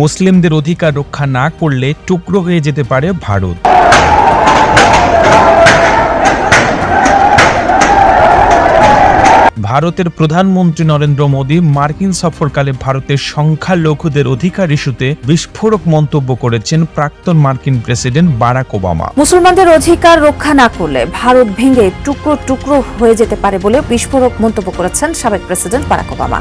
মুসলিমদের অধিকার রক্ষা না করলে টুকরো হয়ে যেতে পারে ভারত। ভারতের প্রধানমন্ত্রী নরেন্দ্র মোদী মার্কিন সফরকালে ভারতের সংখ্যালঘুদের অধিকার ইস্যুতে বিস্ফোরক মন্তব্য করেছেন প্রাক্তন মার্কিন প্রেসিডেন্ট বারাক ওবামা। মুসলমানদের অধিকার রক্ষা না করলে ভারত ভেঙে টুকরো টুকরো হয়ে যেতে পারে বলে বিস্ফোরক মন্তব্য করেছেন সাবেক প্রেসিডেন্ট বারাক ওবামা।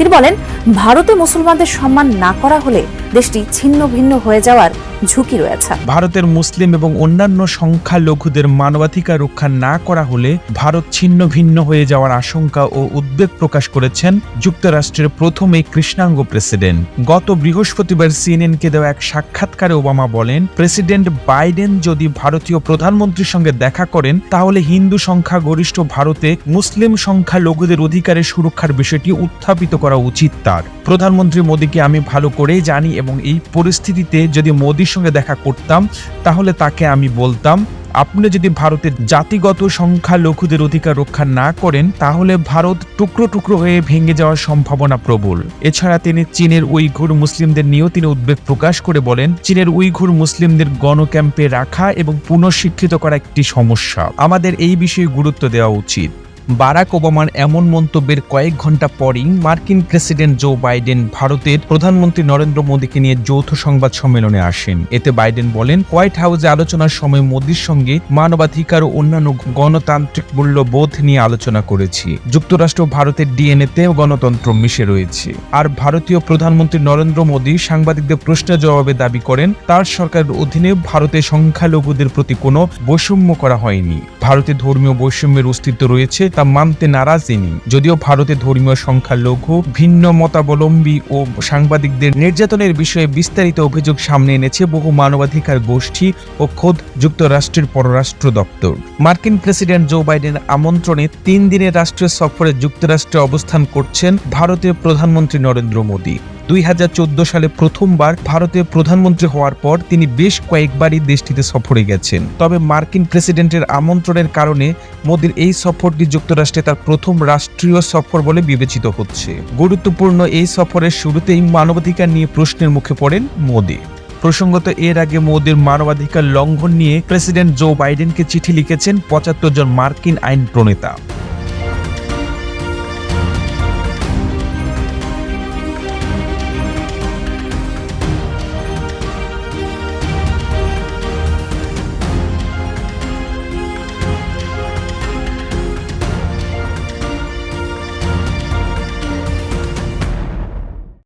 তিনি বলেন ভারতে মুসলমানদের সম্মান না করা হলে দেশটি ছিন্ন ভিন্ন হয়ে যাওয়ার ঝুঁকি রয়েছে। ভারতের মুসলিম এবং অন্যান্য সংখ্যালঘুদের মানবাধিকার রক্ষা না করা হলে ভারত ছিন্ন ভিন্ন হয়ে যাওয়ার আশঙ্কা ও উদ্বেগ প্রকাশ করেছেন যুক্তরাষ্ট্রের প্রথম এই কৃষ্ণাঙ্গ প্রেসিডেন্ট। গত বৃহস্পতিবার সিএনএনকে দেওয়া এক সাক্ষাৎকারে ওবামা বলেন, প্রেসিডেন্ট বাইডেন যদি ভারতীয় প্রধানমন্ত্রীর সঙ্গে দেখা করেন, তাহলে হিন্দু সংখ্যা গরিষ্ঠ ভারতে মুসলিম সংখ্যালঘুদের অধিকারের সুরক্ষার বিষয়টি উত্থাপিত করা উচিত তার। প্রধানমন্ত্রী মোদীকে আমি ভালো করেই জানি এবং এই পরিস্থিতিতে যদি সঙ্গে দেখা করতাম, তাহলে তাকে আমি বলতাম, আপনি যদি ভারতের জাতিগত সংখ্যালঘুদের অধিকার রক্ষা না করেন, তাহলে ভারত টুকরো টুকরো হয়ে ভেঙে যাওয়ার সম্ভাবনা প্রবল। এছাড়া তিনি চীনের উইঘুর মুসলিমদের নিয়েও তিনি উদ্বেগ প্রকাশ করে বলেন, চীনের উইঘুর মুসলিমদের গণক্যাম্পে রাখা এবং পুনঃশিক্ষিত করা একটি সমস্যা। আমাদের এই বিষয়ে গুরুত্ব দেওয়া উচিত। বারাক ওবামার এমন মন্তব্যের কয়েক ঘণ্টা পরেই মার্কিন প্রেসিডেন্ট জো বাইডেন ভারতের প্রধানমন্ত্রী নরেন্দ্র মোদীকে নিয়ে যৌথ সংবাদ সম্মেলনে আসেন। এতে বাইডেন বলেন, হোয়াইট হাউসে আলোচনার সময় মোদীর সঙ্গে মানবাধিকার ও অন্যান্য গণতান্ত্রিক মূল্যবোধ নিয়ে আলোচনা করেছি। যুক্তরাষ্ট্র ভারতের ডিএনএতে গণতন্ত্র মিশে রয়েছে। আর ভারতীয় প্রধানমন্ত্রী নরেন্দ্র মোদী সাংবাদিকদের প্রশ্নের জবাবে দাবি করেন, তার সরকারের অধীনে ভারতের সংখ্যালঘুদের প্রতি কোনো বৈষম্য করা হয়নি। ভারতে ধর্মীয় বৈষম্যের অস্তিত্ব রয়েছে তা মানতে নারাজ তিনি। যদিও ভারতে ধর্মীয় সংখ্যালঘু ভিন্ন মতাবলম্বী ও সাংবাদিকদের নির্যাতনের বিষয়ে বিস্তারিত অভিযোগ সামনে এনেছে বহু মানবাধিকার গোষ্ঠী ও খোদ যুক্তরাষ্ট্রের পররাষ্ট্র দপ্তর। মার্কিন প্রেসিডেন্ট জো বাইডেন আমন্ত্রণে তিন দিনের রাষ্ট্রীয় সফরে যুক্তরাষ্ট্রে অবস্থান করছেন ভারতের প্রধানমন্ত্রী নরেন্দ্র মোদী। দুই হাজার চোদ্দ সালে প্রথমবার ভারতের প্রধানমন্ত্রী হওয়ার পর তিনি বেশ কয়েকবারই দেশটিতে সফরে গেছেন। তবে মার্কিন প্রেসিডেন্টের আমন্ত্রণের কারণে মোদীর এই সফরটি যুক্তরাষ্ট্রে তার প্রথম রাষ্ট্রীয় সফর বলে বিবেচিত হচ্ছে। গুরুত্বপূর্ণ এই সফরের শুরুতেই মানবাধিকার নিয়ে প্রশ্নের মুখে পড়েন মোদী। প্রসঙ্গত, এর আগে মোদীর মানবাধিকার লঙ্ঘন নিয়ে প্রেসিডেন্ট জো বাইডেনকে চিঠি লিখেছেন পঁচাত্তর জন মার্কিন আইন প্রণেতা